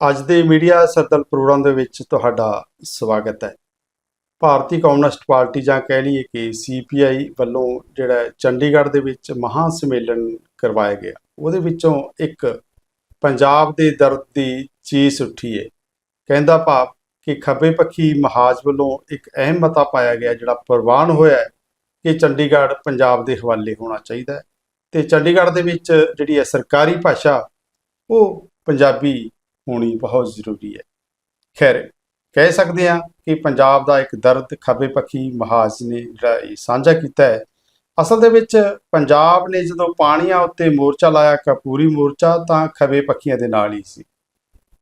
ਅੱਜ ਦੇ media circle programme ਦੇ ਵਿੱਚ ਤੁਹਾਡਾ ਸਵਾਗਤ ਹੈ। ਭਾਰਤੀ ਕਮਿਊਨਿਸਟ ਪਾਰਟੀ ਜਾਂ ਕਹਿ ਲਈਏ ਕਿ ਸੀਪੀਆਈ ਵੱਲੋਂ ਜਿਹੜਾ ਚੰਡੀਗੜ੍ਹ ਦੇ ਵਿੱਚ ਮਹਾਂ ਸੰਮੇਲਨ ਕਰਵਾਇਆ ਗਿਆ। ਉਹਦੇ ਵਿੱਚੋਂ ਇੱਕ ਪੰਜਾਬ ਦੇ ਦਰਦ ਦੀ ਚੀਸ ਉੱਠੀ ਹੈ। ਕਹਿੰਦਾ ਭਾਵ ਕਿ ਖੱਬੇ ਪੱਖੀ ਮਹਾਜ ਵੱਲੋਂ ਇੱਕ ਅਹਿਮ ਮਤਾ ਪਾਇਆ ਗਿਆ ਜਿਹੜਾ ਪ੍ਰਵਾਨ ਹੋਇਆ ਕਿ ਚੰਡੀਗੜ੍ਹ ਪੰਜਾਬ ਦੇ ਹਵਾਲੇ ਹੋਣਾ ਚਾਹੀਦਾ ਹੈ। ਤੇ ਚੰਡੀਗੜ੍ਹ ਦੇ ਵਿੱਚ ਜਿਹੜੀ ਹੈ ਸਰਕਾਰੀ ਭਾਸ਼ਾ, ਉਹ ਪੰਜਾਬੀ ਹੋਣੀ ਬਹੁਤ ਜ਼ਰੂਰੀ ਹੈ। ਖੈਰ, ਕਹਿ ਸਕਦੇ ਹਾਂ ਕਿ ਪੰਜਾਬ ਦਾ ਇੱਕ ਦਰਦ ਖੱਬੇ ਪੱਖੀ ਮਹਾਜ ਨੇ ਜਿਹੜਾ ਇਹ ਸਾਂਝਾ ਕੀਤਾ ਹੈ। ਅਸਲ ਦੇ ਵਿੱਚ ਪੰਜਾਬ ਨੇ ਜਦੋਂ ਪਾਣੀਆਂ ਉੱਤੇ ਮੋਰਚਾ ਲਾਇਆ, ਕਪੂਰੀ ਮੋਰਚਾ, ਤਾਂ ਖੱਬੇ ਪੱਖੀਆਂ ਦੇ ਨਾਲ ਹੀ ਸੀ।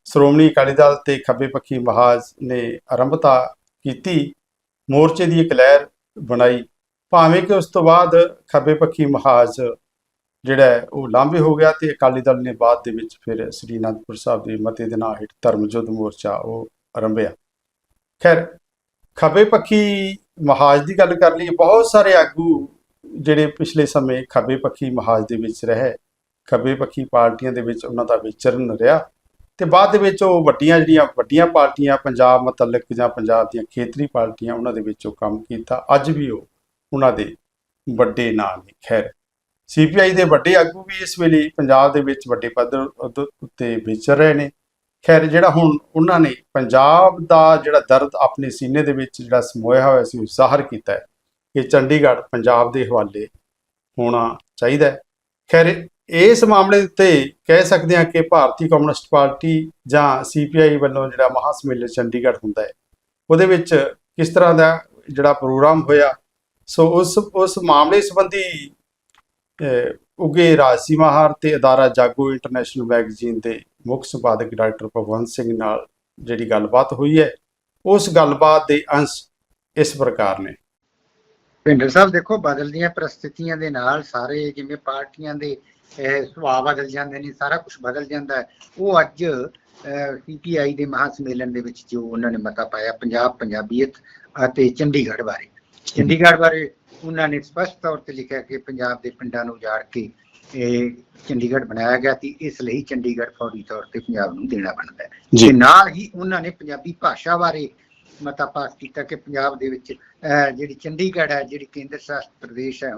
ਸ਼੍ਰੋਮਣੀ ਅਕਾਲੀ ਦਲ ਤੇ ਖੱਬੇ ਪੱਖੀ ਮਹਾਜ ਨੇ ਆਰੰਭਤਾ ਕੀਤੀ, ਮੋਰਚੇ ਦੀ ਇੱਕ ਲਹਿਰ ਬਣਾਈ। ਭਾਵੇਂ ਕਿ ਉਸ ਤੋਂ ਬਾਅਦ ਖੱਬੇ ਪੱਖੀ ਮਹਾਜ ਜਿਹੜਾ ਉਹ ਲਾਂਭੇ ਹੋ ਗਿਆ ਤੇ ਅਕਾਲੀ ਦਲ ਨੇ ਬਾਅਦ ਦੇ ਵਿੱਚ ਫਿਰ ਸ੍ਰੀ ਅਨੰਦਪੁਰ ਸਾਹਿਬ ਦੇ ਮਤੇ ਦੇ ਨਾਂ ਹੇਠ ਧਰਮ ਯੁੱਧ ਮੋਰਚਾ ਉਹ ਆਰੰਭਿਆ। ਖੈਰ, ਖੱਬੇ ਪੱਖੀ ਮਹਾਜ ਦੀ ਗੱਲ ਕਰ ਲਈ ਬਹੁਤ ਸਾਰੇ ਆਗੂ ਜਿਹੜੇ ਪਿਛਲੇ ਸਮੇਂ ਖੱਬੇ ਪੱਖੀ ਮਹਾਜ ਦੇ ਵਿੱਚ ਰਹੇ, ਖੱਬੇ ਪੱਖੀ ਪਾਰਟੀਆਂ ਦੇ ਵਿੱਚ ਉਹਨਾਂ ਦਾ ਵਿਚਰਨ ਰਿਹਾ ਤੇ ਬਾਅਦ ਦੇ ਵਿੱਚ ਉਹ ਵੱਡੀਆਂ ਜਿਹੜੀਆਂ ਵੱਡੀਆਂ ਪਾਰਟੀਆਂ, ਪੰਜਾਬ ਮਤਲਕ ਜਾਂ ਪੰਜਾਬ ਦੀਆਂ ਖੇਤਰੀ ਪਾਰਟੀਆਂ, ਉਹਨਾਂ ਦੇ ਵਿੱਚ ਉਹ ਕੰਮ ਕੀਤਾ, ਅੱਜ ਵੀ ਉਹ ਉਹਨਾਂ ਦੇ ਵੱਡੇ ਨਾਂ ਨੇ। ਖੈਰ ਸੀਪੀਆਈ ਦੇ ਵੱਡੇ ਆਗੂ ਵੀ ਇਸ ਵੇਲੇ ਪੰਜਾਬ ਦੇ ਵਿੱਚ ਵੱਡੇ ਪੱਧਰ ਉੱਤੇ- ਉੱਤੇ ਵਿਚਰ ਰਹੇ ਨੇ। ਖੈਰ, ਜਿਹੜਾ ਹੁਣ ਉਹਨਾਂ ਨੇ ਪੰਜਾਬ ਦਾ ਜਿਹੜਾ ਦਰਦ ਆਪਣੇ ਸੀਨੇ ਦੇ ਵਿੱਚ ਜਿਹੜਾ ਸਮੋਇਆ ਹੋਇਆ ਸੀ, ਉਹ ਜ਼ਾਹਰ ਕੀਤਾ ਹੈ। ਕਿ ਚੰਡੀਗੜ੍ਹ ਪੰਜਾਬ ਦੇ ਹਵਾਲੇ ਹੋਣਾ ਚਾਹੀਦਾ ਹੈ। ਖੈਰ, ਇਸ ਮਾਮਲੇ ਉੱਤੇ ਕਹਿ ਸਕਦੇ ਹਾਂ ਕਿ ਭਾਰਤੀ ਕਮਿਊਨਿਸਟ ਪਾਰਟੀ ਜਾਂ ਸੀਪੀਆਈ ਵੱਲੋਂ ਜਿਹੜਾ ਮਹਾਂ ਸੰਮੇਲਨ ਚੰਡੀਗੜ੍ਹ ਹੁੰਦਾ ਹੈ, ਉਹਦੇ ਵਿੱਚ ਕਿਸ ਤਰ੍ਹਾਂ ਦਾ ਜਿਹੜਾ ਪ੍ਰੋਗਰਾਮ ਹੋਇਆ, ਸੋ ਉਸ ਉਸ ਮਾਮਲੇ ਸੰਬੰਧੀ ਉੱਗੇ ਰਾਜਸੀ ਮਹਾਰ ਤੇ ਅਦਾਰਾ ਜਾਗੋ ਇੰਟਰਨੈਸ਼ਨਲ ਮੈਗਜ਼ੀਨ ਦੇ ਮੁੱਖ ਸੰਪਾਦਕ ਡਾਕਟਰ ਭਗਵੰਤ ਸਿੰਘ ਨਾਲ ਜਿਹੜੀ ਗੱਲਬਾਤ ਹੋਈ ਹੈ, ਉਸ ਗੱਲਬਾਤ ਦੇ ਅੰਸ਼ ਇਸ ਪ੍ਰਕਾਰ ਨੇ। ਭਿੰਡਰ ਸਾਹਿਬ ਦੇਖੋ, ਬਦਲਦੀਆਂ ਪ੍ਰਸਥਿਤੀਆਂ ਦੇ ਨਾਲ ਸਾਰੇ ਜਿਵੇਂ ਪਾਰਟੀਆਂ ਦੇ ਸੁਭਾਅ ਬਦਲ ਜਾਂਦੇ ਨੇ, ਸਾਰਾ ਕੁਝ ਬਦਲ ਜਾਂਦਾ ਉਹ ਅੱਜ ਸੀਪੀਆਈ ਦੇ ਮਹਾਂ ਸੰਮੇਲਨ ਦੇ ਵਿੱਚ ਜੋ ਉਹਨਾਂ ਨੇ ਮਤਾ ਪਾਇਆ, ਪੰਜਾਬ ਪੰਜਾਬੀਅਤ ਅਤੇ ਚੰਡੀਗੜ੍ਹ ਬਾਰੇ। ਚੰਡੀਗੜ੍ਹ ਬਾਰੇ ਉਹਨਾਂ ਨੇ ਸਪਸ਼ਟ ਤੌਰ ਤੇ ਲਿਖਿਆ ਕਿ ਪੰਜਾਬ ਦੇ ਪਿੰਡਾਂ ਨੂੰ ਉਜਾੜ ਕੇ ਇਹ ਚੰਡੀਗੜ੍ਹ ਬਣਾਇਆ ਗਿਆ ਸੀ ਇਸ ਲਈ ਚੰਡੀਗੜ੍ਹ ਫੌਰੀ ਤੌਰ ਤੇ ਪੰਜਾਬ ਨੂੰ ਦੇਣਾ ਬਣਦਾ ਹੈ। ਤੇ ਨਾਲ ਹੀ ਉਹਨਾਂ ਨੇ ਪੰਜਾਬੀ ਭਾਸ਼ਾ ਬਾਰੇ ਮਤਾ ਪਾਸ ਕੀਤਾ ਕਿ ਪੰਜਾਬ ਦੇ ਵਿੱਚ ਜਿਹੜੀ ਚੰਡੀਗੜ੍ਹ ਹੈ ਜਿਹੜੀ ਕੇਂਦਰ ਸ਼ਾਸਤ ਪ੍ਰਦੇਸ਼ ਹੈ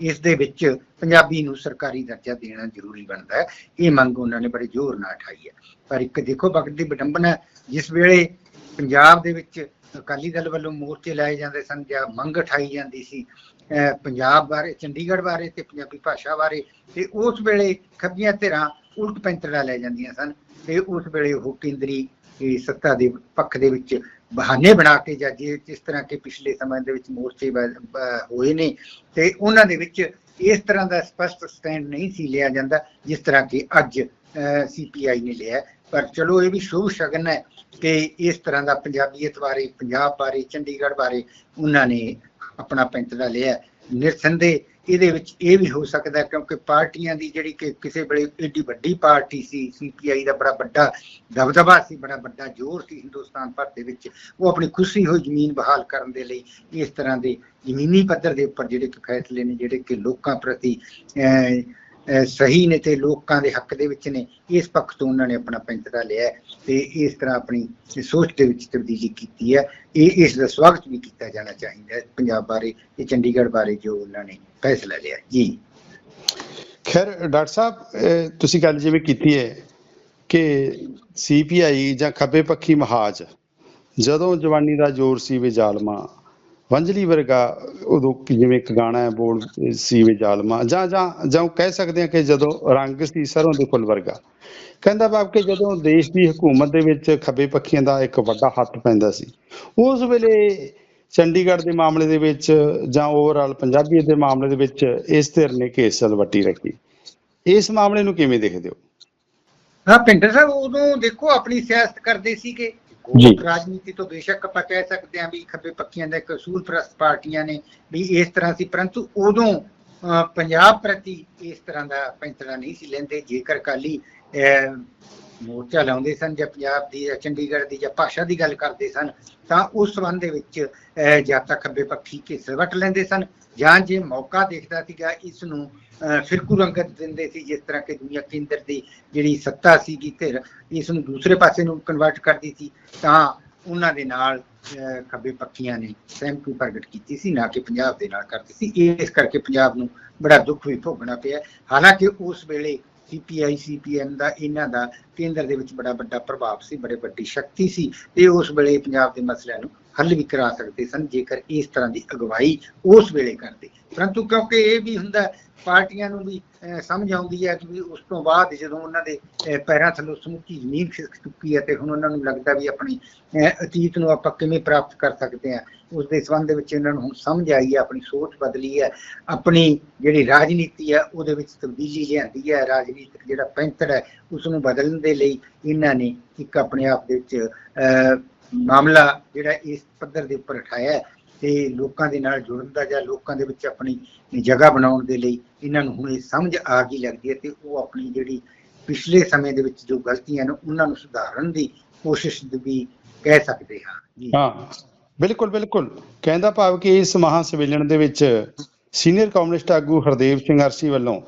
ਇਸ ਦੇ ਵਿੱਚ ਪੰਜਾਬੀ ਨੂੰ ਸਰਕਾਰੀ ਦਰਜਾ ਦੇਣਾ ਜ਼ਰੂਰੀ ਬਣਦਾ ਹੈ। ਇਹ ਮੰਗ ਉਹਨਾਂ ਨੇ ਬੜੇ ਜ਼ੋਰ ਨਾਲ ਉਠਾਈ ਹੈ। ਪਰ ਇੱਕ ਦੇਖੋ ਵਕਤ ਦੀ ਵਿਡੰਬਨਾ ਜਿਸ ਵੇਲੇ ਪੰਜਾਬ ਦੇ ਵਿੱਚ ਅਕਾਲੀ ਦਲ ਵੱਲੋਂ ਮੋਰਚੇ ਲਾਏ ਜਾਂਦੇ ਸਨ ਜਾਂ ਮੰਗ ਉਠਾਈ ਜਾਂਦੀ ਸੀ ਪੰਜਾਬ ਬਾਰੇ, ਚੰਡੀਗੜ੍ਹ ਬਾਰੇ ਤੇ ਪੰਜਾਬੀ ਭਾਸ਼ਾ ਬਾਰੇ, ਤੇ ਉਸ ਵੇਲੇ ਖੱਬੀਆਂ ਧਿਰਾਂ ਉਲਟ ਪੈਂਤੜਾ ਲੈ ਜਾਂਦੀਆਂ ਸਨ ਤੇ ਉਸ ਵੇਲੇ ਉਹ ਕੇਂਦਰੀ ਸੱਤਾ ਦੇ ਪੱਖ ਦੇ ਵਿੱਚ ਬਹਾਨੇ ਬਣਾ ਕੇ ਜਾਂ ਜੇ ਜਿਸ ਤਰ੍ਹਾਂ ਕਿ ਪਿਛਲੇ ਸਮੇਂ ਦੇ ਵਿੱਚ ਮੋਰਚੇ ਹੋਏ ਨੇ ਤੇ ਉਹਨਾਂ ਦੇ ਵਿੱਚ ਇਸ ਤਰ੍ਹਾਂ ਦਾ ਸਪਸ਼ਟ ਸਟੈਂਡ ਨਹੀਂ ਸੀ ਲਿਆ ਜਾਂਦਾ ਜਿਸ ਤਰ੍ਹਾਂ ਕਿ ਅੱਜ ਸੀਪੀਆਈ ਨੇ ਲਿਆ। ਪਰ ਚਲੋ ਇਹ ਵੀ ਸ਼ੁਭ ਸ਼ਗਨ ਹੈ ਕਿ ਇਸ ਤਰ੍ਹਾਂ ਦਾ ਪੰਜਾਬੀਅਤ ਬਾਰੇ ਪੰਜਾਬ ਬਾਰੇ ਚੰਡੀਗੜ੍ਹ ਬਾਰੇ ਉਹਨਾਂ ਨੇ ਆਪਣਾ ਪੈਂਤੜਾ ਲਿਆ ਹੈ। ਇਹਦੇ ਵਿੱਚ ਇਹ ਵੀ ਹੋ ਸਕਦਾ ਕਿਉਂਕਿ ਪਾਰਟੀਆਂ ਦੀ ਜਿਹੜੀ ਕਿ ਕਿਸੇ ਵੇਲੇ ਏਡੀ ਵੱਡੀ ਪਾਰਟੀ ਸੀ ਸੀਪੀਆਈ ਦਾ ਬੜਾ ਵੱਡਾ ਦਬਦਬਾ ਸੀ ਬੜਾ ਵੱਡਾ ਜ਼ੋਰ ਸੀ ਹਿੰਦੁਸਤਾਨ ਭਰ ਦੇ ਵਿੱਚ ਉਹ ਆਪਣੀ ਖੁਸ਼ੀ ਹੋਈ ਜ਼ਮੀਨ ਬਹਾਲ ਕਰਨ ਦੇ ਲਈ ਇਸ ਤਰ੍ਹਾਂ ਦੇ ਜ਼ਮੀਨੀ ਪੱਧਰ ਦੇ ਉੱਪਰ ਜਿਹੜੇ ਕਿ ਫੈਸਲੇ ਨੇ ਜਿਹੜੇ ਕਿ ਲੋਕਾਂ ਪ੍ਰਤੀ ਅਹ, ਸਹੀ ਨੇ ਤੇ ਲੋਕਾਂ ਦੇ ਹੱਕ ਦੇ ਵਿੱਚ ਨੇ, ਇਸ ਪੱਖ ਤੋਂ ਉਹਨਾਂ ਨੇ ਆਪਣਾ ਪੈਂਤੜਾ ਲਿਆ ਤੇ ਇਸ ਤਰ੍ਹਾਂ ਆਪਣੀ ਸੋਚ ਦੇ ਵਿੱਚ ਤਬਦੀਲੀ ਕੀਤੀ ਹੈ। ਇਹ ਇਸ ਦਾ ਸਵਾਗਤ ਵੀ ਕੀਤਾ ਜਾਣਾ ਚਾਹੀਦਾ ਹੈ ਪੰਜਾਬ ਬਾਰੇ ਤੇ ਚੰਡੀਗੜ੍ਹ ਬਾਰੇ ਜੋ ਉਹਨਾਂ ਨੇ ਫੈਸਲਾ ਲਿਆ ਜੀ। ਖੈਰ, ਡਾਕਟਰ ਸਾਹਿਬ ਤੁਸੀਂ ਗੱਲ ਜਿਵੇਂ ਕੀਤੀ ਹੈ ਕਿ ਸੀਪੀਆਈ ਜਾਂ ਖੱਬੇ ਪੱਖੀ ਮਹਾਜ, ਜਦੋਂ ਜਵਾਨੀ ਦਾ ਜ਼ੋਰ ਸੀ ਵੀ ਜ਼ਾਲਮਾ ਵੰਜਲੀ ਵਰਗਾ ਉਦੋਂ ਜਿਵੇਂ ਇੱਕ ਗਾਣਾ ਹੈ, ਬੋਲ ਸੀ ਵੇ ਜ਼ਾਲਮਾ, ਜਾਂ ਜਾਂ ਜਾਂ ਕਹਿ ਸਕਦੇ ਹਾਂ ਕਿ ਜਦੋਂ ਰੰਗ ਸੀ ਸਰੋਂ ਦੇ ਫੁੱਲ ਵਰਗਾ। ਕਹਿੰਦਾ ਬਾਪ ਕਿ ਜਦੋਂ ਦੇਸ਼ ਦੀ ਹਕੂਮਤ ਦੇ ਵਿੱਚ ਖੱਬੇ ਪੱਖੀਆਂ ਦਾ ਇੱਕ ਵੱਡਾ ਹੱਥ ਪੈਂਦਾ ਸੀ, ਉਸ ਵੇਲੇ ਚੰਡੀਗੜ੍ਹ ਦੇ ਮਾਮਲੇ ਦੇ ਵਿੱਚ ਜਾਂ ਓਵਰਆਲ ਪੰਜਾਬੀਅਤ ਦੇ ਮਾਮਲੇ ਦੇ ਵਿੱਚ ਇਸ ਧਿਰ ਨੇ ਕੇਸਲ ਵੱਟੀ ਰੱਖੀ। ਇਸ ਮਾਮਲੇ ਨੂੰ ਕਿਵੇਂ ਦੇਖਦੇ ਹੋ? ਹਾਂ ਪਿੰਡਰ ਸਾਹਿਬ, ਉਦੋਂ ਦੇਖੋ, ਆਪਣੀ ਸਿਆਸਤ ਕਰਦੇ ਸੀਗੇ। ਜੀ। ਰਾਜਨੀਤੀ ਤੋਂ ਬੇਸ਼ੱਕ ਆਪਾਂ ਕਹਿ ਸਕਦੇ ਹਾਂ ਵੀ ਖੱਬੇ ਪੱਖੀਆਂ ਦਾ ਇੱਕ ਪ੍ਰਸਤ ਪਾਰਟੀਆਂ ਨੇ ਵੀ ਇਸ ਤਰ੍ਹਾਂ ਸੀ ਪਰੰਤੂ ਉਦੋਂ ਪੰਜਾਬ ਪ੍ਰਤੀ ਇਸ ਤਰ੍ਹਾਂ ਦਾ ਪੈਂਤੜਾ ਨਹੀਂ ਸੀ ਲੈਂਦੇ ਜੇਕਰ ਕਾਲੀ ਮੋਰਚਾ ਲਾਉਂਦੇ ਸਨ ਜਾਂ ਪੰਜਾਬ ਦੀ ਜਾਂ ਚੰਡੀਗੜ੍ਹ ਦੀ ਜਾਂ ਭਾਸ਼ਾ ਦੀ ਗੱਲ ਕਰਦੇ ਸਨ ਤਾਂ ਉਸ ਸੰਬੰਧ ਦੇ ਵਿੱਚ ਅਹ, ਜਾਂ ਤਾਂ ਖੱਬੇ ਪੱਖੀ ਕੇ ਵਟ ਲੈਂਦੇ ਸਨ ਜਾਂ ਜੇ ਮੌਕਾ ਦੇਖਦਾ ਸੀਗਾ ਇਸ ਨੂੰ ਫਿਰਕੂ ਰੰਗਤ ਦਿੰਦੇ ਸੀ, ਜਿਸ ਤਰ੍ਹਾਂ ਕਿ ਦੁਨੀਆ ਕੇਂਦਰ ਦੀ ਜਿਹੜੀ ਸੱਤਾ ਸੀਗੀ ਧਿਰ ਇਸ ਨੂੰ ਦੂਸਰੇ ਪਾਸੇ ਨੂੰ ਕਨਵਰਟ ਕਰਦੀ ਸੀ, ਤਾਂ ਉਹਨਾਂ ਦੇ ਨਾਲ ਖੱਬੇ ਪੱਖੀਆਂ ਨੇ ਸਹਿਮਤੀ ਪ੍ਰਗਟ ਕੀਤੀ ਸੀ, ਨਾ ਕਿ ਪੰਜਾਬ ਦੇ ਨਾਲ ਕਰਦੀ ਸੀ। ਇਸ ਕਰਕੇ ਪੰਜਾਬ ਨੂੰ ਬੜਾ ਦੁੱਖ ਵੀ ਭੋਗਣਾ ਪਿਆ। ਹਾਲਾਂਕਿ ਉਸ ਵੇਲੇ ਸੀਪੀਆਈ ਸੀਪੀਐਮ ਦਾ, ਇਹਨਾਂ ਦਾ ਕੇਂਦਰ ਦੇ ਵਿੱਚ ਬੜਾ ਵੱਡਾ ਪ੍ਰਭਾਵ ਸੀ, ਬੜੇ ਵੱਡੀ ਸ਼ਕਤੀ ਸੀ, ਤੇ ਉਸ ਵੇਲੇ ਪੰਜਾਬ ਦੇ ਮਸਲਿਆਂ ਨੂੰ ਹੱਲ ਵੀ ਕਰਾ ਸਕਦੇ ਸਨ ਜੇਕਰ ਇਸ ਤਰ੍ਹਾਂ ਦੀ ਅਗਵਾਈ ਉਸ ਵੇਲੇ ਕਰਦੇ। ਪਰੰਤੂ ਕਿਉਂਕਿ ਇਹ ਵੀ ਹੁੰਦਾ ਪਾਰਟੀਆਂ ਨੂੰ ਵੀ ਸਮਝ ਆਉਂਦੀ ਹੈ ਕਿ ਉਸ ਤੋਂ ਬਾਅਦ ਜਦੋਂ ਉਹਨਾਂ ਦੇ ਪੈਰਾਂ ਥੱਲੋਂ ਸਮੁੱਚੀ ਜ਼ਮੀਨ ਖਿਸਕ ਚੁੱਕੀ ਹੈ ਤੇ ਹੁਣ ਉਹਨਾਂ ਨੂੰ ਲੱਗਦਾ ਵੀ ਆਪਣੀ ਅਤੀਤ ਨੂੰ ਆਪਾਂ ਕਿਵੇਂ ਪ੍ਰਾਪਤ ਕਰ ਸਕਦੇ ਹਾਂ ਉਸ ਦੇ ਸੰਬੰਧ ਵਿੱਚ ਇਹਨਾਂ ਨੂੰ ਹੁਣ ਸਮਝ ਆਈ ਹੈ ਆਪਣੀ ਸੋਚ ਬਦਲੀ ਹੈ ਆਪਣੀ ਜਿਹੜੀ ਰਾਜਨੀਤੀ ਹੈ ਉਹਦੇ ਵਿੱਚ ਤਬਦੀਲੀ ਲਿਆਂਦੀ ਹੈ ਰਾਜਨੀਤਿਕ ਜਿਹੜਾ ਪੈਂਤੜ ਹੈ ਉਸ ਨੂੰ ਬਦਲਣ ਦੇ ਲਈ ਇਹਨਾਂ ਨੇ ਇੱਕ ਆਪਣੇ ਆਪ ਦੇ ਵਿੱਚ ਅਹ, ਮਾਮਲਾ ਜਿਹੜਾ ਇਸ ਪੱਧਰ ਦੇ ਉੱਪਰ ਉਠਾਇਆ ਤੇ ਲੋਕਾਂ ਦੇ ਨਾਲ ਜੁੜਨ ਦਾ ਜਾਂ ਲੋਕਾਂ ਦੇ ਵਿੱਚ ਆਪਣੀ ਜਗ੍ਹਾ ਬਣਾਉਣ ਦੇ ਲਈ ਇਹਨਾਂ ਨੂੰ ਹੁਣ ਇਹ ਸਮਝ ਆ ਗਈ ਲੱਗਦੀ ਹੈ ਤੇ ਉਹ ਆਪਣੀ ਜਿਹੜੀ ਪਿਛਲੇ ਸਮੇਂ ਦੇ ਵਿੱਚ ਜੋ ਗਲਤੀਆਂ ਨੇ ਉਹਨਾਂ ਨੂੰ ਸੁਧਾਰਨ ਦੀ ਕੋਸ਼ਿਸ਼ ਵੀ ਕਹਿ ਸਕਦੇ ਹਾਂ। ਜੀ। ਹਾਂ, ਬਿਲਕੁਲ ਬਿਲਕੁਲ। ਕਹਿੰਦਾ ਭਾਵ ਕਿ ਇਸ ਮਹਾਂ ਸੰਮੇਲਨ ਦੇ ਵਿੱਚ ਸੀਨੀਅਰ ਕਮਿਊਨਿਸਟ ਆਗੂ ਹਰਦੇਵ ਸਿੰਘ ਅਰਸੀ ਵੱਲੋਂ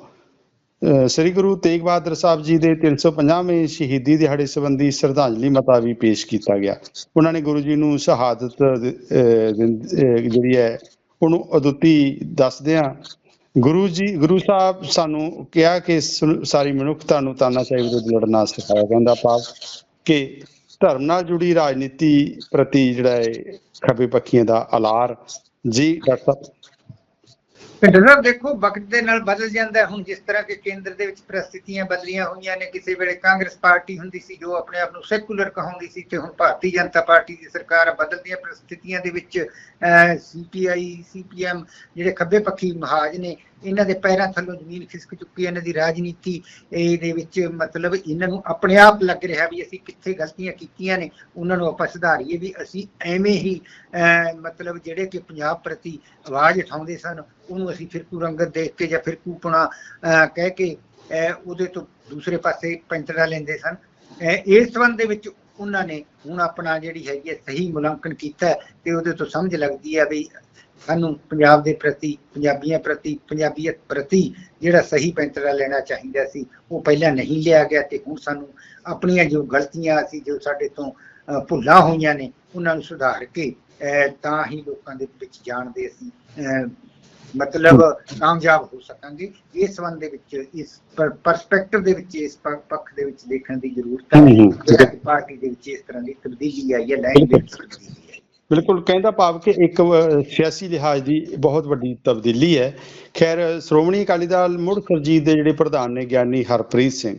ਸ੍ਰੀ ਗੁਰੂ ਤੇਗ ਬਹਾਦਰ ਸਾਹਿਬ ਜੀ ਦੇ 350ਵੇਂ ਸ਼ਹੀਦੀ ਦਿਹਾੜੇ ਸੰਬੰਧੀ ਸ਼ਰਧਾਂਜਲੀ ਮਤਾ ਵੀ ਪੇਸ਼ ਕੀਤਾ ਗਿਆ। ਉਹਨਾਂ ਨੇ ਗੁਰੂ ਜੀ ਨੂੰ ਸ਼ਹਾਦਤ ਜਿਹੜੀ ਹੈ, ਉਹਨੂੰ ਅਦੁੱਤੀ ਦੱਸਦਿਆਂ ਗੁਰੂ ਜੀ, ਗੁਰੂ ਸਾਹਿਬ ਸਾਨੂੰ ਕਿਹਾ ਕਿ ਸਾਰੀ ਮਨੁੱਖਤਾ ਨੂੰ ਤਾਨਾਸ਼ਾਹੀ ਵਿਰੁੱਧ ਲੜਨਾ ਸਿਖਾਇਆ ਜਾਂਦਾ ਭਾਵ ਕਿ ਧਰਮ ਨਾਲ ਜੁੜੀ ਰਾਜਨੀਤੀ ਪ੍ਰਤੀ ਜਿਹੜਾ ਹੈ ਖੱਬੇ ਪੱਖੀਆਂ ਦਾ ਅਲਾਰ, ਜੀ ਡਾਕਟਰ ਸਾਹਿਬ ਪਿੰਡਰ ਸਾਹਿਬ ਦੇਖੋ, ਵਕਤ ਦੇ ਨਾਲ ਬਦਲ ਜਾਂਦਾ ਹੁਣ ਜਿਸ ਤਰ੍ਹਾਂ ਕਿ ਕੇਂਦਰ ਦੇ ਵਿੱਚ ਪ੍ਰਸਥਿਤੀਆਂ ਬਦਲੀਆਂ ਹੋਈਆਂ ਨੇ, ਕਿਸੇ ਵੇਲੇ ਕਾਂਗਰਸ ਪਾਰਟੀ ਹੁੰਦੀ ਸੀ, ਜੋ ਆਪਣੇ ਆਪ ਨੂੰ ਸੈਕੂਲਰ ਕਹਾਉਂਦੀ ਸੀ ਤੇ ਹੁਣ ਭਾਰਤੀ ਜਨਤਾ ਪਾਰਟੀ ਦੀ ਸਰਕਾਰ ਬਦਲਦੀਆਂ ਪ੍ਰਸਥਿਤੀਆਂ ਦੇ ਵਿੱਚ ਸੀਪੀਆਈ ਸੀਪੀਐਮ ਜਿਹੜੇ ਖੱਬੇ ਪੱਖੀ ਮਹਾਜ ਨੇ ਇਹਨਾਂ ਦੇ ਪੈਰਾਂ ਥੱਲੋਂ ਜ਼ਮੀਨ ਖਿਸਕ ਚੁੱਕੀ ਹੈ ਇਹਨਾਂ ਦੀ ਰਾਜਨੀਤੀ ਦੇ ਵਿੱਚ ਮਤਲਬ ਇਹਨਾਂ ਨੂੰ ਆਪਣੇ ਆਪ ਲੱਗ ਰਿਹਾ ਵੀ ਅਸੀਂ ਕਿੱਥੇ ਗਲਤੀਆਂ ਕੀਤੀਆਂ ਨੇ ਉਹਨਾਂ ਨੂੰ ਆਪਾਂ ਸੁਧਾਰੀਏ ਵੀ ਅਸੀਂ ਐਵੇਂ ਹੀ ਅਹ, ਮਤਲਬ ਜਿਹੜੇ ਕਿ ਪੰਜਾਬ ਪ੍ਰਤੀ ਆਵਾਜ਼ ਉਠਾਉਂਦੇ ਸਨ ਉਹਨੂੰ ਅਸੀਂ ਫਿਰਕੂ ਰੰਗਤ ਦੇਖ ਕੇ ਜਾਂ ਫਿਰਕੂਪਣਾ ਅਹ, ਕਹਿ ਕੇ ਅਹ, ਉਹਦੇ ਤੋਂ ਦੂਸਰੇ ਪਾਸੇ ਪੈਂਤੜਾ ਲੈਂਦੇ ਸਨ। ਇਸ ਸੰਬੰਧ ਦੇ ਵਿੱਚ ਉਹਨਾਂ ਨੇ ਹੁਣ ਆਪਣਾ ਜਿਹੜੀ ਹੈਗੀ ਹੈ ਸਹੀ ਮੁਲਾਂਕਣ ਕੀਤਾ ਤੇ ਉਹਦੇ ਤੋਂ ਸਮਝ ਲੱਗਦੀ ਹੈ ਵੀ ਸਾਨੂੰ ਪੰਜਾਬ ਦੇ ਪ੍ਰਤੀ ਪੰਜਾਬੀਆਂ ਪ੍ਰਤੀ ਪੰਜਾਬੀਅਤ ਪ੍ਰਤੀ ਜਿਹੜਾ ਸਹੀ ਪੈਂਤੜਾ ਲੈਣਾ ਚਾਹੀਦਾ ਸੀ ਉਹ ਪਹਿਲਾਂ ਨਹੀਂ ਲਿਆ ਗਿਆ ਤੇ ਹੁਣ ਸਾਨੂੰ ਆਪਣੀਆਂ ਜੋ ਗਲਤੀਆਂ ਸੀ ਜੋ ਸਾਡੇ ਤੋਂ ਭੁੱਲਾਂ ਹੋਈਆਂ ਨੇ ਉਹਨਾਂ ਨੂੰ ਸੁਧਾਰ ਕੇ ਅਹ, ਤਾਂ ਹੀ ਲੋਕਾਂ ਦੇ ਵਿੱਚ ਜਾਣ ਦੇ ਅਸੀਂ ਅਹ, ਮਤਲਬ ਕਾਮਯਾਬ ਹੋ ਸਕਾਂਗੇ। ਇਸ ਸੰਬੰਧ ਦੇ ਵਿੱਚ ਇਸ ਪਰਸਪੈਕਟਿਵ ਦੇ ਵਿੱਚ ਇਸ ਪੱਖ ਦੇ ਵਿੱਚ ਦੇਖਣ ਦੀ ਜ਼ਰੂਰਤ ਹੈ। ਕਿ ਪਾਰਟੀ ਦੇ ਵਿੱਚ ਇਸ ਤਰ੍ਹਾਂ ਦੀ ਤਬਦੀਲੀ ਆਈ ਹੈ ਲਾਈਨ ਦੇ ਤਬਦੀਲੀ ਬਿਲਕੁਲ ਕਹਿੰਦਾ ਭਾਵ ਕਿ ਇੱਕ ਸਿਆਸੀ ਲਿਹਾਜ਼ ਦੀ ਬਹੁਤ ਵੱਡੀ ਤਬਦੀਲੀ ਹੈ। ਖੈਰ ਸ਼੍ਰੋਮਣੀ ਅਕਾਲੀ ਦਲ ਮੁੜ ਸਰਜੀਤ ਦੇ ਜਿਹੜੇ ਪ੍ਰਧਾਨ ਨੇ ਗਿਆਨੀ ਹਰਪ੍ਰੀਤ ਸਿੰਘ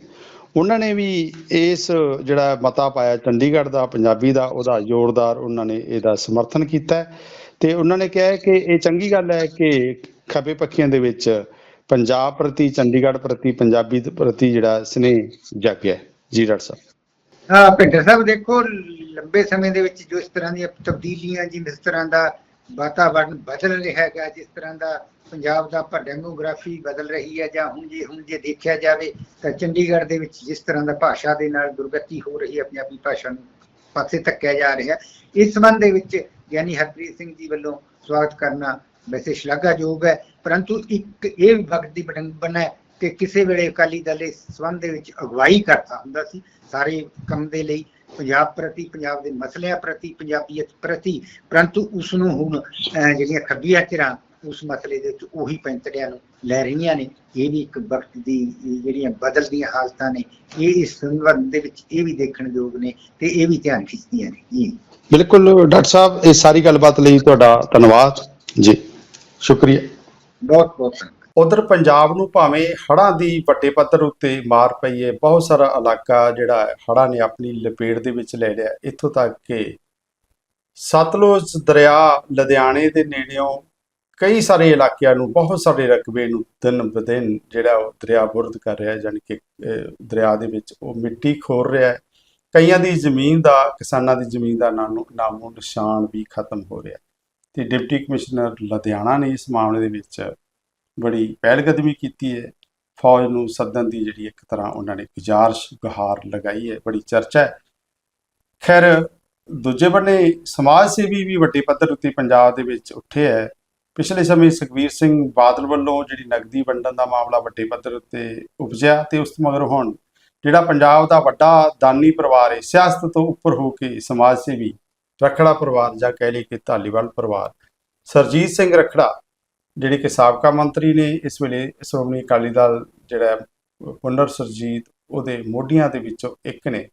ਉਹਨਾਂ ਨੇ ਵੀ ਇਸ ਜਿਹੜਾ ਮਤਾ ਪਾਇਆ ਚੰਡੀਗੜ੍ਹ ਦਾ ਪੰਜਾਬੀ ਦਾ ਉਹਦਾ ਜ਼ੋਰਦਾਰ ਉਹਨਾਂ ਨੇ ਇਹਦਾ ਸਮਰਥਨ ਕੀਤਾ ਹੈ। ਤੇ ਉਹਨਾਂ ਨੇ ਕਿਹਾ ਕਿ ਇਹ ਚੰਗੀ ਗੱਲ ਹੈ ਕਿ ਖੱਬੇ ਪੱਖੀਆਂ ਦੇ ਵਿੱਚ ਪੰਜਾਬ ਪ੍ਰਤੀ, ਚੰਡੀਗੜ੍ਹ ਪ੍ਰਤੀ, ਪੰਜਾਬੀ ਪ੍ਰਤੀ ਜਿਹੜਾ ਸਨੇਹ ਜਾਗਿਆ ਜੀ, ਡਾਕਟਰ ਸਾਹਿਬ। ਹਾਂ, ਭਿੰਡਰ ਸਾਹਿਬ, ਦੇਖੋ, ਲੰਬੇ ਸਮੇਂ ਦੇ ਵਿੱਚ ਜੋ ਇਸ ਤਰ੍ਹਾਂ ਦੀਆਂ ਤਬਦੀਲੀਆਂ ਜਿਸ ਤਰ੍ਹਾਂ ਦਾ ਵਾਤਾਵਰਣ ਬਦਲ ਰਿਹਾ ਹੈਗਾ, ਜਿਸ ਤਰ੍ਹਾਂ ਦਾ ਪੰਜਾਬ ਦਾ ਪਰ ਡੈਮੋਗ੍ਰਾਫੀ ਬਦਲ ਰਹੀ ਹੈ ਜਾਂ ਹੁਣ ਜੇ ਹੁਣ ਜੇ ਦੇਖਿਆ ਜਾਵੇ ਤਾਂ ਚੰਡੀਗੜ੍ਹ ਦੇ ਵਿੱਚ ਜਿਸ ਤਰ੍ਹਾਂ ਦਾ ਭਾਸ਼ਾ ਦੇ ਨਾਲ ਦੁਰਗਤੀ ਹੋ ਰਹੀ ਹੈ ਪੰਜਾਬੀ ਭਾਸ਼ਾ ਨੂੰ ਪਾਸੇ ਧੱਕਿਆ ਜਾ ਰਿਹਾ। ਇਸ ਸੰਬੰਧ ਦੇ ਵਿੱਚ ਗਿਆਨੀ ਹਰਪ੍ਰੀਤ ਸਿੰਘ ਜੀ ਵੱਲੋਂ ਸਵਾਗਤ ਕਰਨਾ ਵੈਸੇ ਸ਼ਲਾਘਾਯੋਗ ਹੈ ਪਰੰਤੂ ਇੱਕ ਇਹ ਵੀ ਵਕਤ ਦੀ ਵਿਡੰਬਨਾ ਕਿ ਕਿਸੇ ਵੇਲੇ ਅਕਾਲੀ ਦਲ ਇਸ ਸੰਬੰਧ ਦੇ ਵਿੱਚ ਅਗਵਾਈ ਕਰਦਾ ਹੁੰਦਾ ਸੀ। ਸਾਰੇ ਕੰਮ ਦੇ ਲਈ ਪੰਜਾਬ ਪ੍ਰਤੀ ਪੰਜਾਬ ਦੇ ਮਸਲਿਆਂ ਪ੍ਰਤੀ ਪੰਜਾਬੀਅਤ ਪ੍ਰਤੀ ਪਰੰਤੂ ਉਸ ਨੂੰ ਹੁਣ ਅਹ, ਜਿਹੜੀਆਂ ਖੱਬੀਆਂ ਧਿਰਾਂ ਉਸ ਮਸਲੇ ਦੇ ਵਿੱਚ ਉਹੀ ਪੈਂਤੜਿਆਂ ਨੂੰ ਲੈ ਰਹੀਆਂ ਨੇ। ਇਹ ਵੀ ਇੱਕ ਵਕਤ ਦੀ ਜਿਹੜੀਆਂ ਬਦਲਦੀਆਂ ਹਾਲਤਾਂ ਨੇ ਇਹ ਇਸ ਸੰਬੰਧ ਦੇ ਵਿੱਚ ਇਹ ਵੀ ਦੇਖਣ ਯੋਗ ਨੇ ਤੇ ਇਹ ਵੀ ਧਿਆਨ ਖਿੱਚਦੀਆਂ ਨੇ। ਜੀ। ਬਿਲਕੁਲ ਡਾਕਟਰ ਸਾਹਿਬ ਇਹ ਸਾਰੀ ਗੱਲਬਾਤ ਲਈ ਤੁਹਾਡਾ ਧੰਨਵਾਦ। ਜੀ ਸ਼ੁਕਰੀਆ। ਬਹੁਤ ਬਹੁਤ ਉਧਰ ਪੰਜਾਬ ਨੂੰ ਭਾਵੇਂ ਹੜ੍ਹਾਂ ਦੀ ਵੱਡੇ ਪੱਧਰ ਉੱਤੇ ਮਾਰ ਪਈ ਹੈ ਬਹੁਤ ਸਾਰਾ ਇਲਾਕਾ ਜਿਹੜਾ ਹੈ ਹੜ੍ਹਾਂ ਨੇ ਆਪਣੀ ਲਪੇਟ ਦੇ ਵਿੱਚ ਲੈ ਲਿਆ। ਇੱਥੋਂ ਤੱਕ ਕਿ ਸਤਲੁਜ ਦਰਿਆ ਲੁਧਿਆਣੇ ਦੇ ਨੇੜਿਓਂ ਕਈ ਸਾਰੇ ਇਲਾਕਿਆਂ ਨੂੰ, ਬਹੁਤ ਸਾਰੇ ਰਕਬੇ ਨੂੰ ਦਿਨ ਬਦਿਨ ਜਿਹੜਾ ਉਹ ਦਰਿਆ ਬੁਰਦ ਕਰ ਰਿਹਾ ਹੈ ਯਾਨੀ ਕਿ ਦਰਿਆ ਦੇ ਵਿੱਚ ਉਹ ਮਿੱਟੀ ਖੋਰ ਰਿਹਾ ਹੈ। ਕਈਆਂ ਦੀ ਜ਼ਮੀਨ ਦਾ, ਕਿਸਾਨਾਂ ਦੀ ਜ਼ਮੀਨ ਦਾ ਨਾਮੋ ਨਾਮੋ ਨਿਸ਼ਾਨ ਵੀ ਖਤਮ ਹੋ ਰਿਹਾ ਤੇ ਡਿਪਟੀ ਕਮਿਸ਼ਨਰ ਲੁਧਿਆਣਾ ਨੇ ਇਸ ਮਾਮਲੇ ਦੇ ਵਿੱਚ ਬੜੀ ਪਹਿਲਕਦਮੀ ਕੀਤੀ ਹੈ। ਫੌਜ ਨੂੰ ਸੱਦਣ ਦੀ ਜਿਹੜੀ ਇੱਕ ਤਰ੍ਹਾਂ ਉਹਨਾਂ ਨੇ ਗੁਜ਼ਾਰਿਸ਼ ਗੁਹਾਰ ਲਗਾਈ ਹੈ, ਬੜੀ ਚਰਚਾ ਹੈ। ਖੈਰ, ਦੂਜੇ ਬੰਨੇ ਸਮਾਜ ਸੇਵੀ ਵੀ ਵੱਡੇ ਪੱਧਰ ਉੱਤੇ ਪੰਜਾਬ ਦੇ ਵਿੱਚ ਉੱਠੇ ਹੈ। ਪਿਛਲੇ ਸਮੇਂ ਸੁਖਬੀਰ ਸਿੰਘ ਬਾਦਲ ਵੱਲੋਂ ਜਿਹੜੀ ਨਗਦੀ ਵੰਡਣ ਦਾ ਮਾਮਲਾ ਵੱਡੇ ਪੱਧਰ 'ਤੇ ਉਪਜਿਆ ਤੇ ਉਸ ਤੋਂ ਮਗਰ ਹੁਣ ਜਿਹੜਾ ਪੰਜਾਬ ਦਾ ਵੱਡਾ ਦਾਨੀ ਪਰਿਵਾਰ ਹੈ, ਸਿਆਸਤ ਤੋਂ ਉੱਪਰ ਹੋ ਕੇ ਸਮਾਜ ਸੇਵੀ, ਰਖੜਾ ਪਰਿਵਾਰ ਜਾਂ ਕਹਿ ਲਈ ਕਿ ਧਾਲੀਵਾਲ ਪਰਿਵਾਰ, ਸਰਜੀਤ ਸਿੰਘ ਰਖੜਾ ਜਿਹੜੇ ਕਿ ਸਾਬਕਾ ਮੰਤਰੀ ਨੇ ਇਸ ਵੇਲੇ ਸ਼੍ਰੋਮਣੀ ਅਕਾਲੀ ਦਲ ਜਿਹੜਾ ਪੁਨਰ ਸਰਜੀਤ ਉਹਦੇ ਮੋਢੀਆਂ ਦੇ ਵਿੱਚੋਂ ਇੱਕ ਨੇ।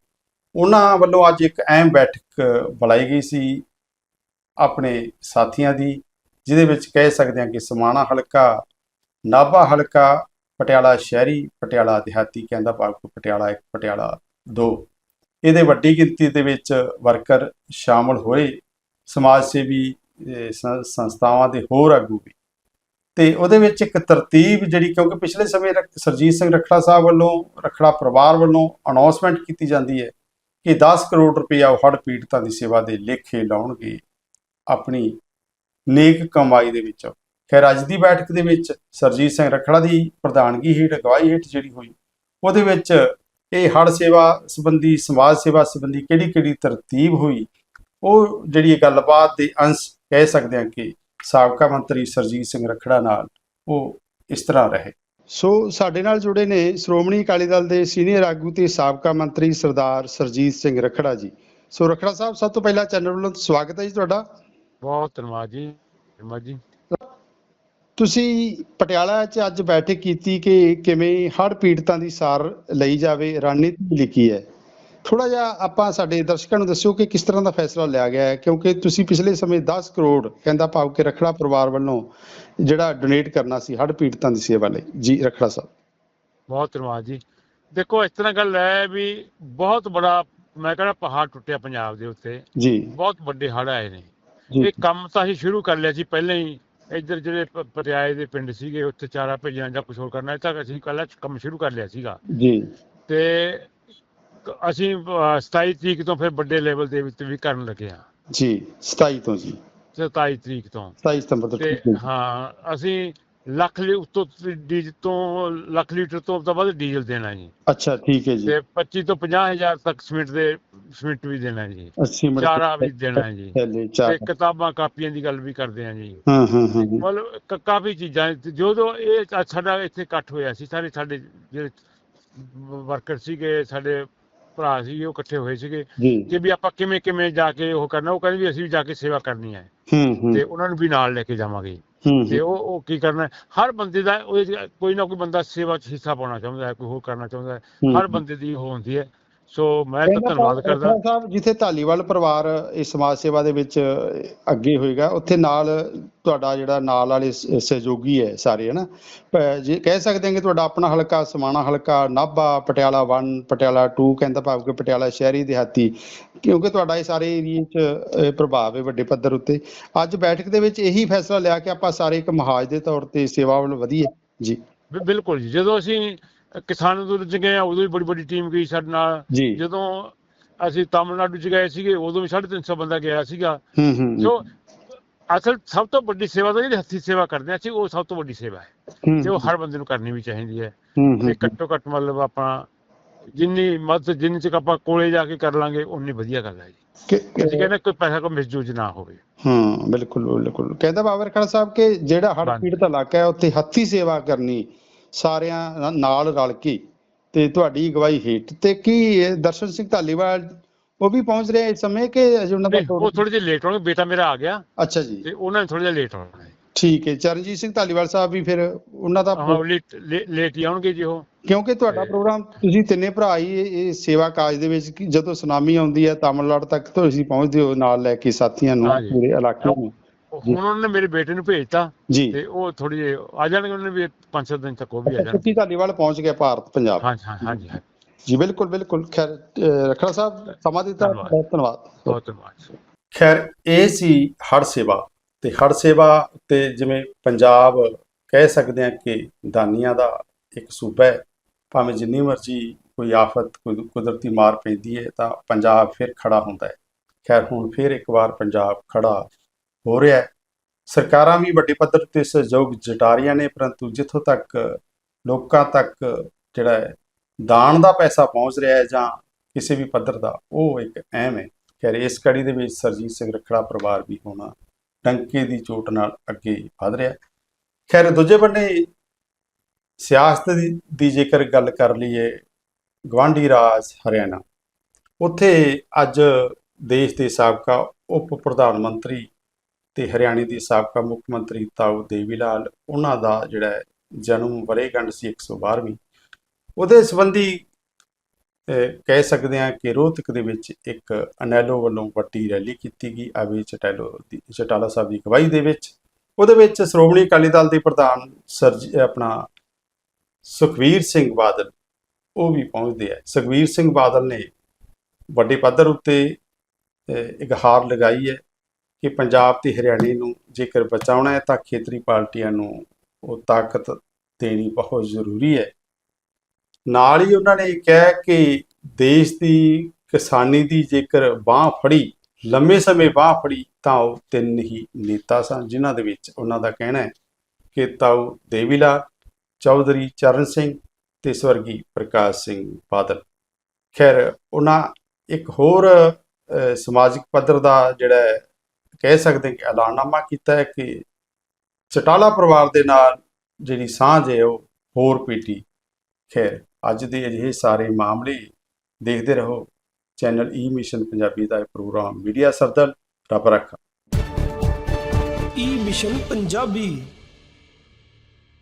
ਉਹਨਾਂ ਵੱਲੋਂ ਅੱਜ ਇੱਕ ਅਹਿਮ ਬੈਠਕ ਬੁਲਾਈ ਗਈ ਸੀ ਆਪਣੇ ਸਾਥੀਆਂ ਦੀ। ਜਿਹਦੇ ਵਿੱਚ ਕਹਿ ਸਕਦੇ ਹਾਂ ਕਿ ਸਮਾਣਾ ਹਲਕਾ, ਨਾਭਾ ਹਲਕਾ, ਪਟਿਆਲਾ ਸ਼ਹਿਰੀ, ਪਟਿਆਲਾ ਦਿਹਾਤੀ ਕਹਿੰਦਾ ਭਾਗ ਪਟਿਆਲਾ 1 ਪਟਿਆਲਾ 2 ਇਹਦੇ ਵੱਡੀ ਗਿਣਤੀ ਦੇ ਵਿੱਚ ਵਰਕਰ ਸ਼ਾਮਲ ਹੋਏ, ਸਮਾਜ ਸੇਵੀ ਸੰਸਥਾਵਾਂ ਦੇ ਹੋਰ ਆਗੂ ਵੀ। ਤੇ ਉਹਦੇ ਵਿੱਚ ਇੱਕ ਤਰਤੀਬ ਜਿਹੜੀ ਕਿਉਂਕਿ ਪਿਛਲੇ ਸਮੇਂ ਰਖ- ਸਰਜੀਤ ਸਿੰਘ ਰਖੜਾ ਸਾਹਿਬ ਵੱਲੋਂ, ਰਖੜਾ ਪਰਿਵਾਰ ਵੱਲੋਂ ਅਨਾਉਂਸਮੈਂਟ ਕੀਤੀ ਜਾਂਦੀ ਹੈ ਕਿ 10 ਕਰੋੜ ਰੁਪਇਆ ਉਹ ਹੜ੍ਹ ਪੀੜਤਾਂ ਦੀ ਸੇਵਾ ਦੇ ਲੇਖੇ ਲਾਉਣਗੇ ਆਪਣੀ ਨੇਕ ਕਮਾਈ ਦੇ ਵਿੱਚ। ਖੈਰ, ਅੱਜ ਦੀ ਬੈਠਕ ਦੇ ਵਿੱਚ ਸਰਜੀਤ ਸਿੰਘ ਰਖੜਾ ਦੀ ਪ੍ਰਧਾਨਗੀ ਹੇਠ, ਅਗਵਾਈ ਹੇਠ ਜਿਹੜੀ ਹੋਈ, ਉਹਦੇ ਵਿੱਚ ਇਹ ਹੜ੍ਹ ਸੇਵਾ ਸੰਬੰਧੀ, ਸਮਾਜ ਸੇਵਾ ਸੰਬੰਧੀ ਕਿਹੜੀ ਕਿਹੜੀ ਤਰਤੀਬ ਹੋਈ, ਉਹ ਜਿਹੜੀ ਗੱਲਬਾਤ ਦੇ ਅੰਸ਼ ਕਹਿ ਸਕਦੇ ਹਾਂ ਕਿ ਸਾਬਕਾ ਮੰਤਰੀ ਸਰਜੀਤ ਸਿੰਘ ਰਖੜਾ ਨਾਲ ਉਹ ਇਸ ਤਰ੍ਹਾਂ ਰਹੇ। ਸੋ ਸਾਡੇ ਨਾਲ ਜੁੜੇ ਨੇ ਸ਼੍ਰੋਮਣੀ ਅਕਾਲੀ ਦਲ ਦੇ ਸੀਨੀਅਰ ਆਗੂ ਤੇ ਸਾਬਕਾ ਮੰਤਰੀ ਸਰਦਾਰ ਸਰਜੀਤ ਸਿੰਘ ਰਖੜਾ ਜੀ। ਸੋ ਰਖੜਾ ਸਾਹਿਬ, ਸਭ ਤੋਂ ਪਹਿਲਾਂ ਚੈਨਲ ਵੱਲੋਂ ਸਵਾਗਤ ਹੈ ਜੀ ਤੁਹਾਡਾ। ਬਹੁਤ ਧੰਨਵਾਦ ਜੀ ਧੰਨਵਾਦ ਜੀ। ਤੁਸੀਂ ਪਟਿਆਲਾ 'ਚ ਅੱਜ ਬੈਠਕ ਕੀਤੀ ਕਿ ਕਿਵੇਂ ਹੜ੍ਹ ਪੀੜਤਾਂ ਦੀ ਸਾਰ ਲਈ ਜਾਵੇ ਰਣਨੀਤੀ ਲਿਖੀ ਹੈ। ਥੋੜਾ ਜਿਹਾ ਆਪਾਂ ਸਾਡੇ ਦਰਸ਼ਕਾਂ ਨੂੰ ਦੱਸਿਓ ਕਿ ਕਿਸ ਤਰ੍ਹਾਂ ਦਾ ਫੈਸਲਾ ਲਿਆ ਗਿਆ ਹੈ ਕਿਉਂਕਿ ਤੁਸੀਂ ਪਿਛਲੇ ਸਮੇਂ 10 ਕਰੋੜ ਕਹਿੰਦਾ ਭਾਵ ਕਿ ਰਖੜਾ ਪਰਿਵਾਰ ਵੱਲੋਂ ਜਿਹੜਾ ਡੋਨੇਟ ਕਰਨਾ ਸੀ ਹੜ੍ਹ ਪੀੜਤਾਂ ਦੀ ਸੇਵਾ ਲਈ। ਜੀ ਰਖੜਾ ਸਾਹਿਬ। ਬਹੁਤ ਧੰਨਵਾਦ ਜੀ। ਦੇਖੋ ਇਸ ਤਰ੍ਹਾਂ ਗੱਲ ਹੈ ਵੀ ਬਹੁਤ ਬੜਾ ਮੈਂ ਕਹਿੰਦਾ ਪਹਾੜ ਟੁੱਟਿਆ ਪੰਜਾਬ ਦੇ ਉੱਤੇ। ਜੀ। ਬਹੁਤ ਵੱਡੇ ਹੜ੍ਹ ਆਏ ਨੇ। ਇਹ ਕੰਮ ਤਾਂ ਅਸੀਂ ਸ਼ੁਰੂ ਕਰ ਲਿਆ ਸੀ ਪਹਿਲਾਂ ਹੀ ਇੱਧਰ ਜਿਹੜੇ ਪਟਿਆਲੇ ਦੇ ਪਿੰਡ ਸੀਗੇ ਉੱਥੇ ਚਾਰਾ ਭੇਜਣਾ ਜਾਂ ਕੁਝ ਹੋਰ ਕਰਨਾ ਇਹ ਤਾਂ ਅਸੀਂ ਕੱਲ੍ਹ ਕੰਮ ਸ਼ੁਰੂ ਕਰ ਲਿਆ ਸੀਗਾ। ਜੀ। ਤੇ ਅਸੀਂ ਅਹ, 27 ਤਰੀਕ ਤੋਂ ਫਿਰ ਵੱਡੇ ਲੈਵਲ ਦੇ ਵਿੱਚ ਵੀ ਕਰਨ ਲੱਗੇ ਹਾਂ। ਜੀ 27 ਤੋਂ ਜੀ। 27 ਤਰੀਕ ਤੋਂ। 27 ਸਤੰਬਰ ਤੋਂ। ਹਾਂ ਅਸੀਂ ਲੱਖ ਲੀ ਉੱਤੋਂ ਡੀਜ਼ਲ ਤੋਂ ਲੱਖ ਲੀਟਰ ਤੋਂ ਤਾਂ ਵੱਧ ਡੀਜ਼ਲ ਦੇਣਾ ਜੀ। ਅੱਛਾ ਠੀਕ ਹੈ ਜੀ। ਤੇ 25 ਤੋਂ 50 ਹਜ਼ਾਰ ਤੱਕ ਸੀਮਿੰਟ ਦੇ ਸੀਮਿੰਟ ਵੀ ਦੇਣਾ ਜੀ। 80 ਮਿੰਟ ਚਾਰਾ ਵੀ ਦੇਣਾ ਜੀ। ਤੇ ਕਿਤਾਬਾਂ ਕਾਪੀਆਂ ਦੀ ਗੱਲ ਵੀ ਕਰਦੇ ਹਾਂ ਜੀ। ਹਾਂ ਹਾਂ ਹਾਂ। ਮਤਲਬ ਕਾਫੀ ਚੀਜ਼ਾਂ ਤੇ ਜਦੋਂ ਇਹ ਸਾ- ਸਾਡਾ ਇੱਥੇ ਇਕੱਠ ਹੋਇਆ ਸੀ ਸਾਰੇ ਸਾਡੇ ਜਿਹੜੇ ਵਰਕਰ ਸੀਗੇ ਸਾਡੇ ਭਰਾ ਸੀਗੇ ਉਹ ਇਕੱਠੇ ਹੋਏ ਸੀਗੇ। ਜੀ। ਕਿ ਵੀ ਆਪਾਂ ਕਿਵੇਂ ਕਿਵੇਂ ਜਾ ਕੇ ਉਹ ਕਰਨਾ ਉਹ ਕਹਿੰਦੇ ਵੀ ਅਸੀਂ ਵੀ ਜਾ ਕੇ ਸੇਵਾ ਕਰਨੀ ਹੈ। ਹੂੰ ਹੂੰ। ਤੇ ਉਹਨਾਂ ਨੂੰ ਵੀ ਨਾਲ ਲੈ ਕੇ ਜਾਵਾਂਗੇ। ਤੇ ਉਹ ਉਹ ਕੀ ਕਰਨਾ? ਹਰ ਬੰਦੇ ਦਾ ਕੋਈ ਨਾ ਕੋਈ ਬੰਦਾ ਸੇਵਾ 'ਚ ਹਿੱਸਾ ਪਾਉਣਾ ਚਾਹੁੰਦਾ ਹੈ ਕੋਈ ਹੋਰ ਕਰਨਾ ਚਾਹੁੰਦਾ ਹੈ ਹੂੰ। ਹਰ ਬੰਦੇ ਦੀ ਉਹ ਹੁੰਦੀ ਹੈ ਸੋ ਮੈਂ ਤਾਂ ਧੰਨਵਾਦ ਕਰਦਾ। ਸਾਹਿਬ ਜਿੱਥੇ ਧਾਲੀਵਾਲ ਪਰਿਵਾਰ ਇਸ ਸਮਾਜ ਸੇਵਾ ਦੇ ਵਿੱਚ ਅੱਗੇ ਹੋਏਗਾ ਉੱਥੇ ਨਾਲ ਤੁਹਾਡਾ ਜਿਹੜਾ ਨਾਲ ਵਾਲੇ ਸਹਿਯੋਗੀ ਹੈ ਸਾਰੇ ਹਨਾ? ਜੇ ਕਹਿ ਸਕਦੇ ਹਾਂ ਕਿ ਤੁਹਾਡਾ ਆਪਣਾ ਹਲਕਾ ਸਮਾਣਾ ਹਲਕਾ ਨਾਭਾ ਪਟਿਆਲਾ 1 ਪਟਿਆਲਾ 2 ਕਹਿੰਦਾ ਭਾਵ ਕਿ ਪਟਿਆਲਾ ਸ਼ਹਿਰੀ ਦਿਹਾਤੀ ਕਿਉਂਕਿ ਤੁਹਾਡਾ ਇਹ ਸਾਰੇ ਏਰੀਏ 'ਚ ਪ੍ਰਭਾਵ ਹੈ ਵੱਡੇ ਪੱਧਰ ਉੱਤੇ। ਅੱਜ ਬੈਠਕ ਦੇ ਵਿੱਚ ਇਹੀ ਫੈਸਲਾ ਲਿਆ ਕਿ ਆਪਾਂ ਸਾਰੇ ਇੱਕ ਮਹਾਜ ਦੇ ਤੌਰ ਤੇ ਸੇਵਾ ਵੱਲ ਵਧੀਏ। ਜੀ। ਬਿਲਕੁਲ ਜੀ। ਜਦੋਂ ਅਸੀਂ ਕਿਸਾਨ ਅੰਦੋਲਨ 'ਚ ਗਏ ਆ, ਉਦੋਂ ਵੀ ਬੜੀ ਵੱਡੀ ਟੀਮ ਗਈ ਸਾਡੇ ਨਾਲ। ਜਦੋਂ ਅਸੀਂ ਤਾਮਿਲਨਾਡੂ 'ਚ ਗਏ ਸੀਗੇ ਉਦੋਂ ਵੀ 350 ਬੰਦਾ ਗਿਆ ਸੀਗਾ। ਹੂੰ ਹੂੰ ਸੋ ਅਸਲ ਸਭ ਤੋਂ ਵੱਡੀ ਸੇਵਾ ਤਾਂ ਜਿਹੜੀ ਹੱਥੀ ਸੇਵਾ ਕਰਦੇ ਆ ਅਸੀਂ ਉਹ ਸਭ ਤੋਂ ਵੱਡੀ ਸੇਵਾ ਹੈ। ਤੇ ਉਹ ਹਰ ਬੰਦੇ ਨੂੰ ਕਰਨੀ ਵੀ ਚਾਹੀਦੀ ਹੈ। ਤੇ ਘੱਟੋ ਘੱਟ ਮਤਲਬ ਆਪਾਂ ਜਿੰਨੀ ਮਦਦ ਜਿੰਨੀ ਚ ਆਪਾਂ ਕੋਲੇ ਜਾ ਕੇ ਕਰ ਲਾਂਗੇ ਉਨੀ ਵਧੀਆ ਗੱਲ ਹੈ ਜੀ। ਕਿ- ਕਹਿੰਦੇ ਕੋਈ ਪੈਸਾ ਕੋਈ ਮਿਸਯੂਜ ਨਾ ਹੋਵੇ। ਹਾਂ ਬਿਲਕੁਲ ਬਿਲਕੁਲ। ਕਹਿੰਦਾ ਬਾਬਾ ਰਖੜਾ ਸਾਹਿਬ ਕਿ ਜਿਹੜਾ ਹੜ੍ਹ। ਪੀੜਤ ਇਲਾਕਾ ਹੈ ਉੱਥੇ ਹੱਥੀ ਸੇਵਾ ਕਰਨੀ ਸਾਰਿਆਂ ਨਾਲ ਰਲ ਕੇ ਤੇ ਤੁਹਾਡੀ ਅਗਵਾਈ ਹੇਠ ਤੇ ਕੀ ਦਰਸ਼ਨ ਸਿੰਘ ਧਾਲੀਵਾਲ ਉਹ ਵੀ ਪਹੁੰਚ ਰਹੇ ਇਸ ਸਮੇਂ ਕਿ ਉਹਨਾਂ ਦਾ ਉਹ ਥੋੜੇ ਜਿਹਾ ਲੇਟ ਹੋਣਗੇ ਬੇਟਾ ਮੇਰਾ ਆ ਗਿਆ। ਅੱਛਾ ਜੀ। ਤੇ ਉਹਨਾਂ ਨੇ ਥੋੜਾ ਜਿਹਾ ਲੇਟ ਹੋਣਾ ਹੈ। ਠੀਕ ਹੈ ਚਰਨਜੀਤ ਸਿੰਘ ਧਾਲੀਵਾਲ ਸਾਹਿਬ ਵੀ ਫਿਰ ਉਹਨਾਂ ਦਾ ਲੇਟ ਹੀ ਆਉਣਗੇ ਜੀ ਉਹ। ਕਿਉਂਕਿ ਤੁਹਾਡਾ ਪ੍ਰੋਗਰਾਮ ਤੁਸੀਂ ਤਿੰਨੇ ਭਰਾ ਹੀ ਇਹ ਸੇਵਾ ਕਾਜ ਦੇ ਵਿੱਚ ਜਦੋਂ ਸੁਨਾਮੀ ਆਉਂਦੀ ਹੈ ਤਾਮਿਲਨਾਡੂ ਤੱਕ ਤੁਸੀਂ ਪਹੁੰਚਦੇ ਹੋ ਨਾਲ ਲੈ ਕੇ ਸਾਥੀਆਂ ਨੂੰ। ਪੂਰੇ ਇਲਾਕੇ ਨੂੰ। ਹੁਣ ਉਹਨਾਂ ਨੇ ਮੇਰੇ ਬੇਟੇ ਨੂੰ ਭੇਜਤਾ ਜੀ। ਤੇ ਉਹ ਥੋੜੀ ਜਿਹੀ ਆ ਜਾਣਗੇ ਉਹਨਾਂ ਨੇ ਵੀ 5-7 ਦਿਨ ਤੱਕ ਉਹ ਵੀ ਆ ਜਾਣਗੇ। ਛੁੱਟੀ ਧਾਲੀਵਾਲ ਪਹੁੰਚ ਗਿਆ ਭਾਰਤ ਪੰਜਾਬ। ਹਾਂਜੀ ਹਾਂ ਹਾਂਜੀ ਹਾਂ ਜੀ ਬਿਲਕੁਲ ਬਿਲਕੁਲ। ਖੈਰ ਰਖੜਾ ਸਾਹਿਬ ਸਮਾਂ ਦਿੱਤਾ। ਬਹੁਤ ਧੰਨਵਾਦ। ਬਹੁਤ ਧੰਨਵਾਦ ਖੈਰ ਇਹ ਸੀ ਹੜ ਸੇਵਾ ਤੇ ਹੜ ਸੇਵਾ ਤੇ ਜਿਵੇਂ ਪੰਜਾਬ ਕਹਿ ਸਕਦੇ ਹਾਂ ਕਿ ਦਾਨੀਆਂ ਦਾ ਇੱਕ ਸੂਬਾ ਹੈ ਭਾਵੇਂ ਜਿੰਨੀ ਮਰਜ਼ੀ ਕੋਈ ਆਫਤ ਕੋਈ ਕੁਦਰਤੀ ਮਾਰ ਪੈਂਦੀ ਹੈ ਤਾਂ ਪੰਜਾਬ ਫਿਰ ਖੜਾ ਹੁੰਦਾ ਹੈ। ਖੈਰ ਹੁਣ ਫਿਰ ਇੱਕ ਵਾਰ ਪੰਜਾਬ ਖੜਾ ਹੋ ਰਿਹਾ ਹੈ। ਸਰਕਾਰਾਂ ਵੀ ਵੱਡੇ ਪੱਧਰ ਤੇ ਸਹਿਯੋਗ ਜਟਾ ਰਹੀਆਂ ਨੇ, ਪਰੰਤੂ ਜਿੱਥੋਂ ਤੱਕ ਲੋਕਾਂ ਤੱਕ ਜਿਹੜਾ ਹੈ, ਦਾਨ ਦਾ ਪੈਸਾ ਪਹੁੰਚ ਰਿਹਾ ਹੈ ਜਾਂ ਕਿਸੇ ਵੀ ਪੱਧਰ ਦਾ, ਉਹ ਇੱਕ ਅਹਿਮ ਹੈ। ਖੈਰ, ਇਸ ਕੜੀ ਦੇ ਵਿੱਚ ਸਰਜੀਤ ਸਿੰਘ ਰਖੜਾ ਪਰਿਵਾਰ ਵੀ ਹੋਣਾ ਟੰਕੇ ਦੀ ਚੋਟ ਨਾਲ ਅੱਗੇ ਵਧ ਰਿਹਾ ਖੈਰ, ਦੂਜੇ ਬੰਨੇ ਸਿਆਸਤ ਦੀ ਦੀ ਜੇਕਰ ਗੱਲ ਕਰ ਲਈਏ ਗਵਾਂਢੀ ਰਾਜ ਹਰਿਆਣਾ, ਉੱਥੇ ਅੱਜ ਦੇਸ਼ ਦੇ ਸਾਬਕਾ ਉਪ ਪ੍ਰਧਾਨ ਮੰਤਰੀ ਤੇ ਹਰਿਆਣੇ ਦੀ ਸਾਬਕਾ ਮੁੱਖ ਮੰਤਰੀ ਤਾਊ ਦੇਵੀਲਾਲ ਉਹਨਾਂ ਦਾ ਜਿਹੜਾ ਜਨਮ ਵਰੇਗੰਢ ਸੀ 112ਵੀਂ ਉਹਦੇ ਸੰਬੰਧੀ ਕਹਿ ਸਕਦੇ ਹਾਂ ਕਿ ਰੋਹਤਕ ਦੇ ਵਿੱਚ ਇੱਕ ਅਨੈਲੋ ਵੱਲੋਂ ਵੱਡੀ ਰੈਲੀ ਕੀਤੀ ਗਈ ਆਵੇ ਚਟੈਲੋ ਦੀ ਚਟਾਲਾ ਸਾਹਿਬ ਦੀ ਅਗਵਾਈ ਦੇ ਵਿੱਚ। ਉਹਦੇ ਵਿੱਚ ਸ਼੍ਰੋਮਣੀ ਅਕਾਲੀ ਦਲ ਦੇ ਪ੍ਰਧਾਨ ਸਰਜ ਆਪਣਾ ਸੁਖਵੀਰ ਸਿੰਘ ਬਾਦਲ ਉਹ ਵੀ ਪਹੁੰਚਦੇ ਆ। ਸੁਖਵੀਰ ਸਿੰਘ ਬਾਦਲ ਨੇ ਵੱਡੇ ਪੱਧਰ ਉੱਤੇ ਅਹ, ਹਾਰ ਲਗਾਈ ਹੈ। ਕਿ ਪੰਜਾਬ ਤੇ ਹਰਿਆਣੇ ਨੂੰ ਜੇਕਰ ਬਚਾਉਣਾ ਹੈ, ਤਾਂ ਖੇਤਰੀ ਪਾਰਟੀਆਂ ਨੂੰ ਉਹ ਤਾਕਤ ਦੇਣੀ ਬਹੁਤ ਜ਼ਰੂਰੀ ਹੈ। ਨਾਲ ਹੀ ਉਹਨਾਂ ਨੇ ਕਿਹਾ ਕਿ ਦੇਸ਼ ਦੀ ਕਿਸਾਨੀ ਦੀ ਜੇਕਰ ਬਾਹ ਫੜੀ, ਲੰਮੇ ਸਮੇਂ ਬਾਹ ਫੜੀ, ਤਾਂ ਉਹ ਤਿੰਨ ਹੀ ਨੇਤਾ ਸਨ, ਜਿਨ੍ਹਾਂ ਦੇ ਵਿੱਚ ਉਹਨਾਂ ਦਾ ਕਹਿਣਾ ਹੈ ਕਿ ਤਾਊ ਦੇਵੀਲਾ ਚੌਧਰੀ ਚਰਨ ਸਿੰਘ ਤੇ ਸਵਰਗੀ ਪ੍ਰਕਾਸ਼ ਸਿੰਘ ਬਾਦਲ। ਖੈਰ, ਉਹਨਾਂ ਇੱਕ ਹੋਰ ਸਮਾਜਿਕ ਪੱਧਰ ਦਾ ਜਿਹੜਾ ਕਹਿ ਸਕਦੇ ਕਿ ਐਲਾਨਨਾਮਾ ਕੀਤਾ ਹੈ ਕਿ ਚਟਾਲਾ ਪਰਿਵਾਰ ਦੇ ਨਾਲ ਜਿਹੜੀ ਸਾਂਝ ਹੈ ਉਹ ਹੋਰ ਪੀਟੀ। ਖੈਰ, ਅੱਜ ਦੇ ਅਜਿਹੇ ਸਾਰੇ ਮਾਮਲੇ ਦੇਖਦੇ ਰਹੋ। Channel e E mission Punjabi ਦਾ ਇਹ ਪ੍ਰੋਗਰਾਮ ਮੀਡੀਆ ਸਰਦਲ, ਰੱਬ ਰੱਖਾ। e E mission Punjabi.